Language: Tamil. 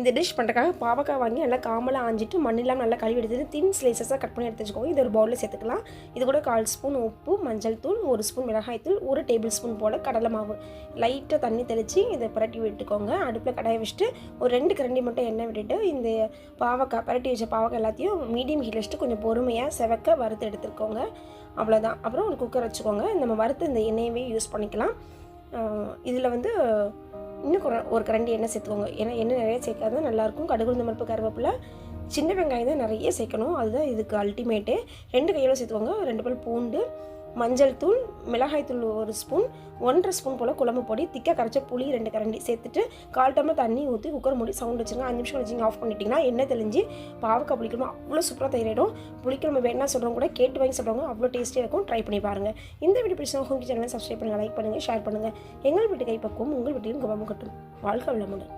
இந்த டிஷ் பண்ணுறதுக்காக பாவக்காய் வாங்கி நல்லா காமலாக ஆஞ்சிட்டு மண்ணிலாம் நல்லா கழுவி எடுத்துட்டு தின் ஸ்லைசஸாக கட் பண்ணி எடுத்து வச்சுக்கோங்க. இது ஒரு பவுலில் சேர்த்துக்கலாம். இது கூட கால் ஸ்பூன் உப்பு மஞ்சள் தூள் ஒரு ஸ்பூன் மிளகாய் தூள் ஒரு டேபிள் ஸ்பூன் போல் கடலை மாவு. லைட்டாக தண்ணி தெளித்து இதை பிரட்டி விட்டுக்கோங்க. அடுப்பில் கடாயை வச்சுட்டு ஒரு ரெண்டு கரண்டி மட்டும் எண்ணெய் விட்டுட்டு இந்த பாவக்காய் பிரட்டி வச்ச பாவக்காய் எல்லாத்தையும் மீடியம் ஹீட் வச்சுட்டு கொஞ்சம் பொறுமையாக செவக்க வறுத்து எடுத்துக்கோங்க. அவ்வளோதான் அப்புறம் ஒரு குக்கர் வச்சுக்கோங்க. நம்ம வறுத்து இந்த எண்ணெயவே யூஸ் பண்ணிக்கலாம். இதில் வந்து இன்னும் ஒரு கரண்டி எண்ணெய் சேர்த்துக்கோங்க. ஏன்னா எண்ணெய் நிறைய சேர்க்காத நல்லாயிருக்கும். கடுகு உளுந்தம் பருப்பு கருவேப்பிலை சின்ன வெங்காயம் தான் நிறைய சேர்க்கணும். அதுதான் இதுக்கு அல்டிமேட்டு ரெண்டு கையோட சேர்த்துக்கோங்க. ரெண்டு பல் பூண்டு மஞ்சள் தூள் மிளகாய் தூள் ஒரு ஸ்பூன் ஒன்றரை ஸ்பூன் போல் குழம்பு பொடி திக்காக கரைச்ச புளி ரெண்டு கரண்டி சேர்த்துட்டு கால் டம்ளர் தண்ணி ஊற்றி குக்கர் மூடி சவுண்ட் வச்சுருங்க. அஞ்சு நிமிஷம் வச்சுங்க ஆஃப் பண்ணிட்டீங்கன்னா எண்ணெய் தெளிஞ்சு பாவக்காய் புளிக்குழம்பு அவ்வளோ சூப்பராக தயாரிடும் புளிக்குழம்பு வேணா சொல்கிறவங்க கூட கேட்டு வாங்கி சொல்கிறவங்க அவ்வளோ டேஸ்ட்டியாக இருக்கும். ட்ரை பண்ணி பாருங்கள் இந்த வீடியோ பிடிச்சா ஹோம் சேனலை சப்ஸ்கிரைப் பண்ணுங்கள் லைக் பண்ணுங்கள் ஷேர் பண்ணுங்கள் எங்கள் வீட்டு கைப்பக்குவம் உங்கள் வீட்டிலும் கவனம் கட்டும் வாழ்க்கை வளமுடன்.